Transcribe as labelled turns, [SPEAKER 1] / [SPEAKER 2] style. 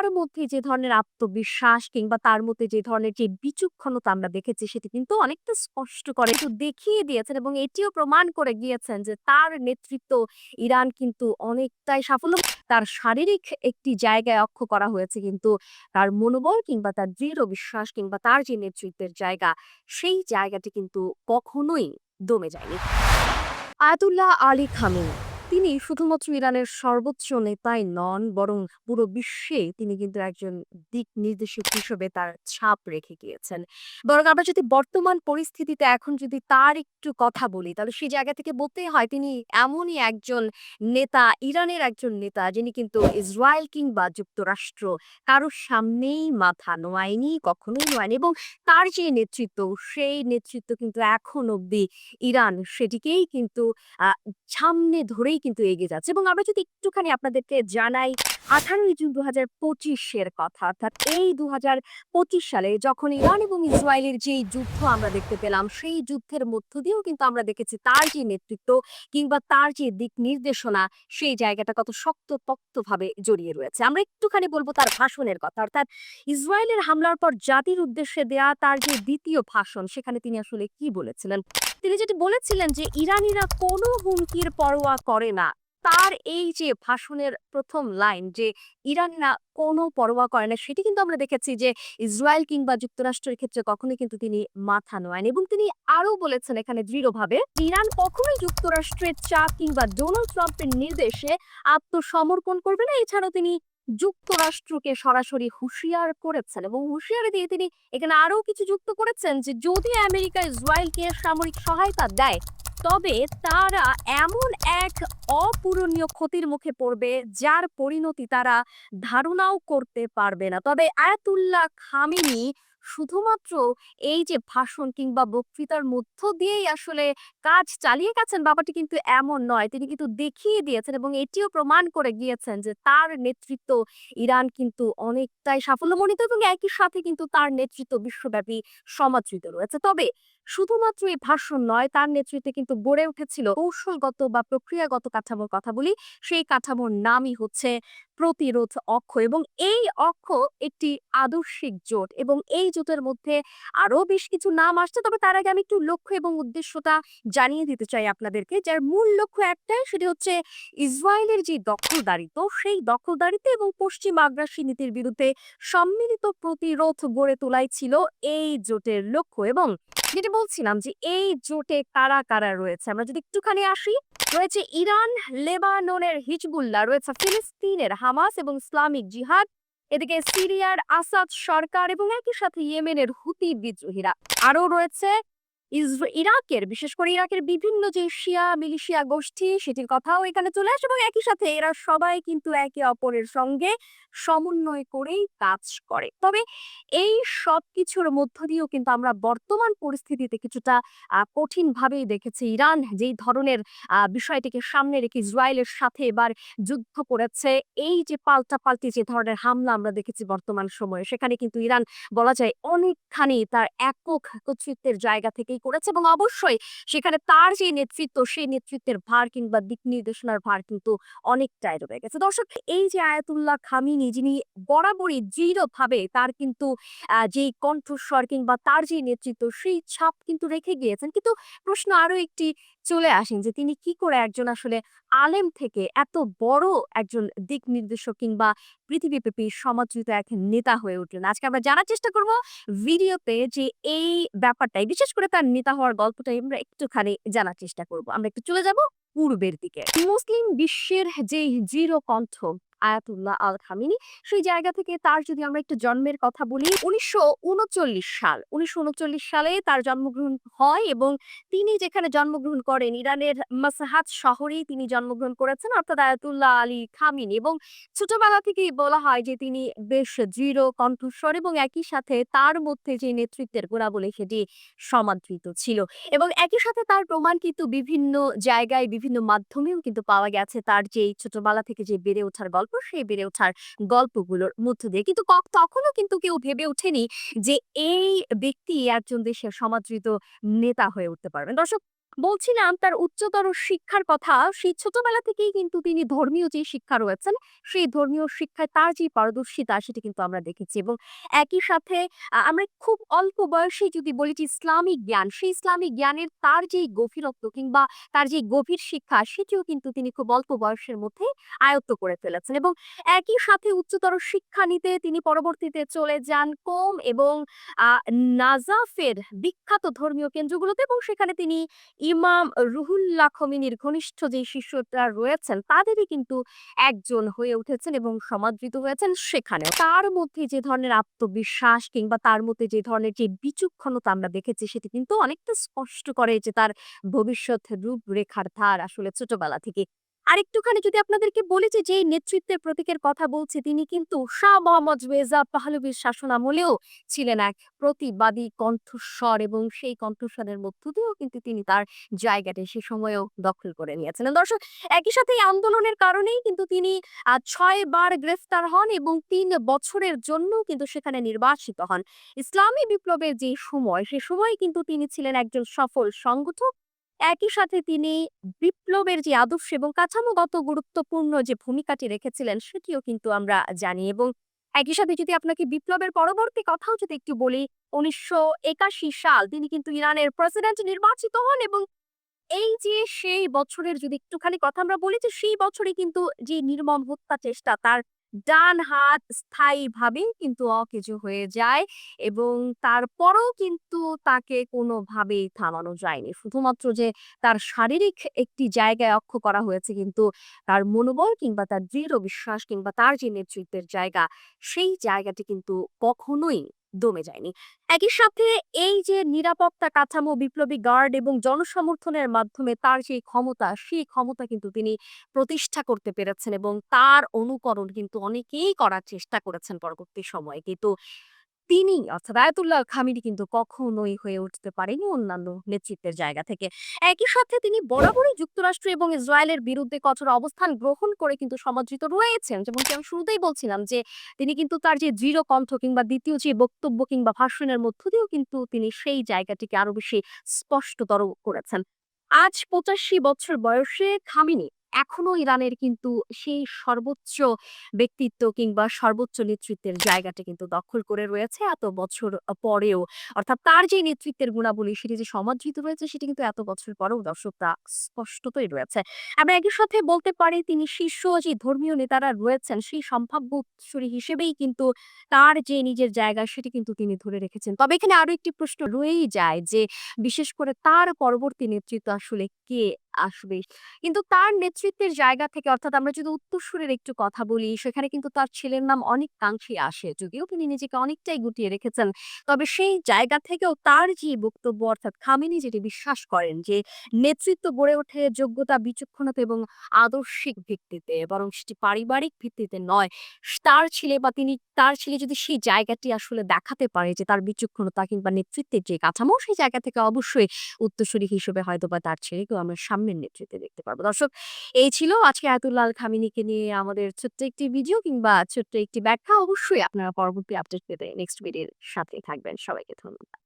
[SPEAKER 1] তার মধ্যে যে ধরনের আত্মবিশ্বাস কিংবা তার মধ্যে যে ধরনের যে বিচক্ষণতা আমরা দেখেছি, সেটি কিন্তু অনেকটা স্পষ্ট করে একটু দেখিয়ে দিয়েছেন এবং এটিও প্রমাণ করে গিয়েছেন যে তার নেতৃত্ব ইরান কিন্তু অনেকটাই সাফল্য তার শারীরিক একটি জায়গায় অক্ষ করা হয়েছে। কিন্তু তার মনোবল কিংবা তার দৃঢ় বিশ্বাস কিংবা তার যে নেতৃত্বের জায়গা, সেই জায়গাটি কিন্তু কখনোই দমে যায়নি। আয়াতুল্লাহ আলী খামেনি তিনি শুধুমাত্র ইরানের সর্বোচ্চ নেতাই নন, বরং পুরো বিশ্বে তিনি কিন্তু একজন দিক নির্দেশক হিসেবে তার ছাপ রেখে গিয়েছেন। বরং আমরা যদি বর্তমান পরিস্থিতিতে এখন যদি তার একটু কথা বলি, তাহলে সেই জায়গা থেকে বলতেই হয় তিনি এমনই একজন নেতা, ইরানের একজন নেতা, যিনি কিন্তু ইসরায়েল কিংবা যুক্তরাষ্ট্র কারোর সামনেই মাথা নোয়ায়নি, কখনোই নোয়ায়নি এবং তার যে নেতৃত্ব, সেই নেতৃত্ব কিন্তু এখন অব্দি ইরান, সেটিকেই কিন্তু সামনে ধরেই কিন্তু এগিয়ে যাচ্ছে। এবং আমরা যদি একটুখানি আপনাদেরকে জানাই আঠারোই জুন দু হাজার পঁচিশের কথা, অর্থাৎ এই দু হাজার পঁচিশ সালে যখন ইরান এবং ইসরায়েলের যে যুদ্ধ আমরা দেখতে পেলাম, সেই যুদ্ধের মধ্য দিয়েও কিন্তু আমরা দেখেছি তার যে নেতৃত্ব কিংবা তার যে দিক নির্দেশনা, সেই জায়গাটা কত শক্ত ভাবে জড়িয়ে রয়েছে। আমরা একটুখানি বলব তার ভাষণের কথা, অর্থাৎ ইসরায়েলের হামলার পর জাতির উদ্দেশ্যে দেয়া তার যে দ্বিতীয় ভাষণ, সেখানে তিনি আসলে কি বলেছিলেন? তিনি যেটি বলেছিলেন যে ইরানিরা কোনো হুমকির পরোয়া করে না। তার এই যে ভাষণের প্রথম লাইন যে ইরানরা কোনো পরোয়া করে না, সেটি কিন্তু আমরা দেখেছি যে ইসরায়েল কিংবা যুক্তরাষ্ট্রের ক্ষেত্রে কখনোই কিন্তু তিনি মাথা নোয়ান এবং তিনি আরও বলেছেন এখানে দৃঢ়ভাবে, ইরান কখনোই যুক্তরাষ্ট্রের চাপ কিংবা ডোনাল্ড ট্রাম্পের নির্দেশে আত্মসমর্পণ করবে না। এছাড়াও তিনি যুক্তরাষ্ট্রকে সরাসরি হুঁশিয়ার করেছেন এবং হুঁশিয়ারি দিয়ে তিনি এখানে আরও কিছু যুক্ত করেছেন যে যদি আমেরিকা ইসরায়েলকে সামরিক সহায়তা দেয়, তবে তারা এমন এক অপূরণীয় ক্ষতির মুখে পড়বে যার পরিণতি তারা ধারণাও করতে পারবে না। তবে আয়াতুল্লাহ খামেনি শুধুমাত্র এই যে ভাষণ কিংবা বক্তৃতার মধ্য দিয়েই আসলে কাজ চালিয়ে গেছেন ব্যাপারটি কিন্তু এমন নয়। তিনি কিন্তু দেখিয়ে দিয়েছেন এবং এটিও প্রমাণ করে গিয়েছেন যে তার নেতৃত্ব ইরান কিন্তু অনেকটাই সাফল্যমণ্ডিত এবং একই সাথে কিন্তু তার নেতৃত্ব বিশ্বব্যাপী সমাদৃত রয়েছে। তবে শুধুমাত্র এই ভাষণ নয়, তার নেতৃত্বে কিন্তু গড়ে উঠেছিল কৌশলগত বা প্রক্রিয়াগত কাঠামোর কথা বলি। সেই কাঠামোর নামই হচ্ছে প্রতিরোধ অক্ষ এবং এই অক্ষ একটি আদর্শিক জোট এবং এই জোটের মধ্যে আরও বেশ কিছু নাম আসছে। তবে তার আগে আমি একটু লক্ষ্য এবং উদ্দেশ্যটা জানিয়ে দিতে চাই আপনাদেরকে যার মূল লক্ষ্য একটাই, সেটি হচ্ছে ইসরায়েলের যে দখলদারিত্ব সেই দখলদারিত্ব এবং পশ্চিম আগ্রাসী নীতির বিরুদ্ধে সম্মিলিত প্রতিরোধ গড়ে তোলাই ছিল এই জোটের লক্ষ্য এবং যেটা বলছিলাম যে, এই জোটে কারা কারা রয়েছে? আমরা যদি একটুখানি আসি, রয়েছে ইরান, লেবাননের হিজবুল্লাহ, রয়েছে ফিলিস্তিনের হামাস এবং ইসলামিক জিহাদ, এদিকে সিরিয়ার আসাদ সরকার এবং একই সাথে ইয়েমেনের হুতি বিদ্রোহীরা। আরও রয়েছে ইরাকের, বিশেষ করে ইরাকের বিভিন্ন যে শিয়া, মিলিশিয়া গোষ্ঠী, সেটির কথাও এখানে চলে আসে এবং একই সাথে এরা সবাই কিন্তু একে অপরের সঙ্গে সমন্বয় করেই কাজ করে। তবে এই সব কিছুর মধ্য দিয়েও কিন্তু আমরা বর্তমান পরিস্থিতিতে কিছুটা কঠিনভাবেই দেখেছি ইরান, যেই ধরনের বিষয়টিকে সামনে রেখে ইসরায়েলের সাথে এবার যুদ্ধ করেছে। এই যে পাল্টা পাল্টি যে ধরনের হামলা আমরা দেখেছি বর্তমান সময়ে, সেখানে কিন্তু ইরান বলা যায় অনেকখানি তার একক কর্তৃত্বের জায়গা থেকেই করেছে এবং অবশ্যই সেখানে তার যে নেতৃত্ব, সেই নেতৃত্বের ভার কিংবা দিক নির্দেশনার ভার কিন্তু অনেকটাই রয়ে গেছে। দর্শক, এই যে আয়াতুল্লাহ খামিনি, যিনি বরাবরই দৃঢ়ভাবে তার কিন্তু যেই কণ্ঠস্বর কিংবা তার যে নেতৃত্ব, সেই ছাপ কিন্তু রেখে গিয়েছেন। কিন্তু প্রশ্ন আরও একটি চলে আসেন যে, তিনি কি করে একজন আসলে আলেম থেকে এত বড় একজন দিক নির্দেশক কিংবা পৃথিবীব্যাপী সমাদৃত এক নেতা হয়ে উঠলেন? আজকে আমরা জানার চেষ্টা করব ভিডিওতে যে, এই ব্যাপারটাই, বিশেষ করে তার নেতা হওয়ার গল্পটাই আমরা একটুখানি জানার চেষ্টা করব। আমরা একটু চলে যাব। পূর্বের দিকে। মুসলিম বিশ্বের যে জিরো কণ্ঠ আয়াতুল্লাহ আল খামিনি, সেই জায়গা থেকে তার যদি আমরা একটু জন্মের কথা বলি, উনিশশো উনচল্লিশ সাল, উনিশশো উনচল্লিশ সালে তার জন্মগ্রহণ হয় এবং তিনি যেখানে জন্মগ্রহণ করেন, ইরানের মাসাহাত শহরেই তিনি জন্মগ্রহণ করেছেন, অর্থাৎ আয়াতুল্লাহ আলী খামিনি। এবং ছোটবেলা থেকেই বলা হয় যে, তিনি বেশ দৃঢ় কণ্ঠস্বর এবং একই সাথে তার মধ্যে যে নেতৃত্বের গুণাবলী, সেটি সমাদৃত ছিল। এবং একই সাথে তার প্রমাণ কিন্তু বিভিন্ন জায়গায় বিভিন্ন মাধ্যমেও কিন্তু পাওয়া গেছে তার যে ছোটবেলা থেকে যে বেড়ে ওঠার গল্প, সেই বেড়ে ওঠার গল্পগুলোর মধ্য দিয়ে। কিন্তু তখনও কিন্তু কেউ ভেবে ওঠেনি যে এই ব্যক্তি একজন দেশের সমাদৃত নেতা হয়ে উঠতে পারবেন। দর্শক বলছিলাম তার উচ্চতর শিক্ষার কথা, সেই ছোটবেলা থেকেই কিন্তু তিনি ধর্মীয় যে শিক্ষা রয়েছেন, সেই ধর্মীয় শিক্ষায় তার যে পারদর্শিতা সেটি কিন্তু আমরা দেখেছি এবং একই সাথে আমরা খুব অল্প বয়সেই যদি বলি যে ইসলামিক জ্ঞান, সেই ইসলামিক জ্ঞানের তার যেই গভীরত্ব কিংবা তার যে গভীর শিক্ষা সেটিও কিন্তু তিনি খুব অল্প বয়সের মধ্যে আয়ত্ত করে ফেলেছেন এবং একই সাথে উচ্চতর শিক্ষা নিতে তিনি পরবর্তীতে চলে যান কোম এবং নাজাফের বিখ্যাত ধর্মীয় কেন্দ্রগুলোতে এবং সেখানে তিনি ইমাম রুহুল্লাহ খমিনির ঘনিষ্ঠ যে শিষ্যরা রয়েছেন, তাদেরই কিন্তু একজন হয়ে উঠেছেন এবং সমাদৃত হয়েছেন সেখানে তার মধ্যে যে ধরনের আত্মবিশ্বাস কিংবা তার মধ্যে যে ধরনের যে বিচক্ষণতা আমরা দেখেছি, সেটি কিন্তু অনেকটা স্পষ্ট করে যে তার ভবিষ্যৎ রূপরেখার ধার আসলে ছোটবেলা থেকে। আরেকটুখানি যদি আপনাদেরকে বলি যে নেতৃত্বের প্রতীকের কথা বলছি তিনি কিন্তু শাহ মোহাম্মদ রেজা পাহলভীর শাসনামলেও ছিলেন এক প্রতিবাদী কণ্ঠস্বর এবং সেই কণ্ঠস্বরের মধ্য দিয়েও কিন্তু তিনি তার জায়গাটি সে সময়েও দখল করে নিয়েছিলেন। দর্শক একই সাথে এই আন্দোলনের কারণেই কিন্তু তিনি ৬ বার গ্রেফতার হন এবং তিন বছরের জন্য কিন্তু সেখানে নির্বাসিত হন। ইসলামী বিপ্লবের যে সময়, সে সময় কিন্তু তিনি ছিলেন একজন সফল সংগঠক। একই সাথে তিনি বিপ্লবের যে আদর্শ এবং কাঠামোগত গুরুত্বপূর্ণ যে ভূমিকাটি রেখেছিলেন, সেটিও কিন্তু আমরা জানি এবং একই সাথে যদি আপনাকে বিপ্লবের পরবর্তী কথাও যদি একটু বলি ১৯৮১ সাল তিনি কিন্তু ইরানের প্রেসিডেন্ট নির্বাচিত হন এবং এই যে সেই বছরের যদি একটুখানি কথা আমরা বলি যে সেই বছরই কিন্তু যে নির্মম হত্যা চেষ্টা তার ডান হাত স্থায়ীভাবেই কিন্তু অকেজো হয়ে যায় এবং তারপরও কিন্তু তাকে কোনোভাবেই থামানো যায়নি। শুধুমাত্র যে তার শারীরিক একটি জায়গায় অক্ষ করা হয়েছে কিন্তু তার মনোবল কিংবা তার দৃঢ় বিশ্বাস কিংবা তার যে নেতৃত্বের জায়গা, সেই জায়গাটি কিন্তু কখনোই দমে যায়নি। একই সাথে এই যে নিরাপত্তা কাঠামো, বিপ্লবী গার্ড এবং জনসমর্থনের মাধ্যমে তার যে ক্ষমতা, সেই ক্ষমতা কিন্তু তিনি প্রতিষ্ঠা করতে পেরেছেন এবং তার অনুকরণ কিন্তু অনেকেই করার চেষ্টা করেছেন পরবর্তী সময়ে। কিন্তু তিনি অর্থাৎ আয়াতুল্লাহ খামেনি কিন্তু কখনোই হয়ে উঠতে পারেনি অন্যান্য নেতৃত্বের জায়গা থেকে। একই সাথে তিনি বরাবরই যুক্তরাষ্ট্র এবং ইসরায়েলের বিরুদ্ধে কঠোর অবস্থান গ্রহণ করে কিন্তু সমাদৃত রয়েছেন। যেমনটি আমি শুরুতেই বলছিলাম যে, তিনি কিন্তু তার যে দৃঢ় কণ্ঠ কিংবা দ্বিতীয় যে বক্তব্য কিংবা ভাষণের মধ্য দিয়েও কিন্তু তিনি সেই জায়গাটিকে আরও বেশি স্পষ্টতর করেছেন। আজ ৮৫ বছর বয়সে খামেনি এখনও ইরানের কিন্তু সেই সর্বোচ্চ ব্যক্তিত্ব কিংবা সর্বোচ্চ নেতৃত্বের জায়গাটি কিন্তু দখল করে রয়েছে এত বছর পরেও। অর্থাৎ তার যে নেতৃত্বের গুণাবলী, সেটি যে সমাদৃত রয়েছে, সেটি কিন্তু এত বছর পরেও দর্শক তা স্পষ্টতই রয়েছে। আমরা একই সাথে বলতে পারি, তিনি শীর্ষ যে ধর্মীয় নেতারা রয়েছেন, সেই সম্ভাব্য উত্তরসূরি হিসেবেই কিন্তু তার যে নিজের জায়গা, সেটি কিন্তু তিনি ধরে রেখেছেন। তবে এখানে আরও একটি প্রশ্ন রয়েই যায় যে, বিশেষ করে তার পরবর্তী নেতৃত্ব আসলে কে আসবে? কিন্তু তার নেতৃত্বের জায়গা থেকে অর্থাৎ আমরা যদি উত্তরসূরির একটু কথা বলি সেখানে কিন্তু তার ছেলের নাম অনেকাংশেই আসে। যদিও তিনি নিজেকে অনেকটাই গুটিয়ে রেখেছেন। তবে সেই জায়গা থেকেও তার যে বক্তব্য অর্থাৎ খামেনি যেটি বিশ্বাস করেন যে নেতৃত্ব গড়ে ওঠে যোগ্যতা, বিচক্ষণতা এবং আদর্শিক ভিত্তিতে বরং সেটি পারিবারিক ভিত্তিতে নয়। তার ছেলে বা তিনি তার ছেলে যদি সেই জায়গাটি আসলে দেখাতে পারে যে তার বিচক্ষণতা কিংবা নেতৃত্বের যে কাঠামো সেই জায়গা থেকে অবশ্যই উত্তরসূরি হিসেবে হয়তোবা তার ছেলেকেও আমরা সামনের নেতৃত্বে দেখতে পারব। দর্শক, এই ছিল আজকে আয়াতুল্লাহ আল খামেনিকে নিয়ে আমাদের ছোট্ট একটি ভিডিও কিংবা ছোট্ট একটি ব্যাখ্যা। অবশ্যই আপনারা পরবর্তী আপডেট পেতে নেক্সট ভিডিওর সাথে থাকবেন। সবাইকে ধন্যবাদ।